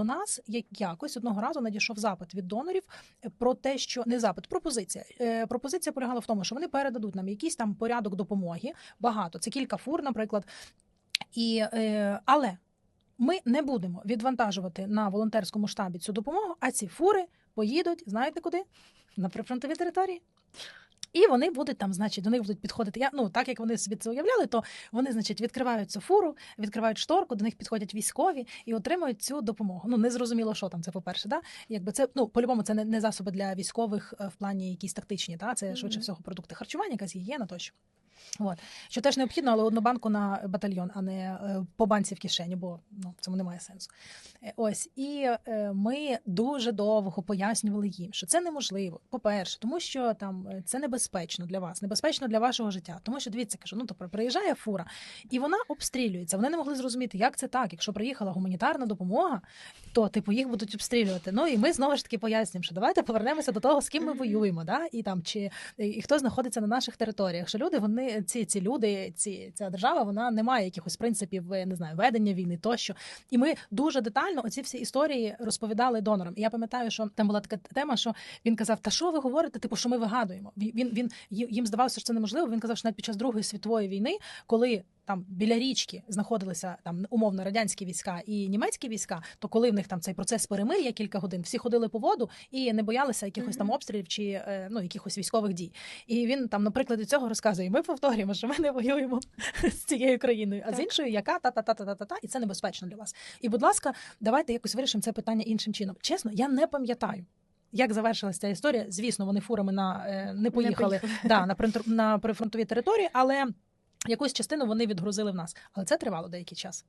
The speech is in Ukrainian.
До нас як- якось одного разу надійшов запит від донорів е, про те, що не запит, пропозиція. Е, Пропозиція полягала в тому, що вони передадуть нам якийсь там порядок допомоги. Багато це кілька фур, наприклад. І, е, але ми не будемо відвантажувати на волонтерському штабі цю допомогу, а ці фури поїдуть, знаєте куди? На прифронтові території. І вони будуть там, значить, до них будуть підходити. Я ну так як вони собі це уявляли, то вони, значить, відкривають цю фуру, відкривають шторку, до них підходять військові і отримують цю допомогу. Ну не зрозуміло, що там це по-перше, да? Якби це ну по-любому, це не, не засоби для військових е, в плані якісь тактичні, та це швидше всього продукти харчування, якась гігієна тощо. От що теж необхідно, але одну банку на батальйон, а не е, по банці в кишені, бо ну в цьому немає сенсу. Е, Ось і е, ми дуже довго пояснювали їм, що це неможливо. По-перше, тому що там це небезпечно для вас, небезпечно для вашого життя. Тому що дивіться, кажу, ну то приїжджає фура, і вона обстрілюється. Вони не могли зрозуміти, як це так. Якщо приїхала гуманітарна допомога, то типу їх будуть обстрілювати. Ну і ми знову ж таки пояснюємо, що давайте повернемося до того, з ким ми воюємо, да? і там чи і хто знаходиться на наших територіях. Що люди, вони ці, ці люди, ці ця держава, вона не має якихось принципів, е, не знаю, ведення війни тощо. І ми дуже детально оці всі історії розповідали донорам. І я пам'ятаю, що там була така тема, що він казав: Та що ви говорите? Типу, що ми вигадуємо? Він він, їм здавалося, що це неможливо. Він казав, що навіть під час Другої світової війни, коли там біля річки знаходилися там умовно радянські війська і німецькі війська, то коли в них там цей процес перемир'я кілька годин, всі ходили по воду і не боялися якихось там обстрілів чи е, ну якихось військових дій. І він там, наприклад, цього розказує: ми повторюємо, що ми не воюємо з цією країною, а з іншою, яка та та та та та та та і це небезпечно для вас. І, будь ласка, давайте якось вирішимо це питання іншим чином. Чесно, я не пам'ятаю. Як завершилася ця історія? Звісно, вони фурами на е, не поїхали поїхали. да, на, на прифронтові території, але якусь частину вони відгрузили в нас. Але це тривало деякий час.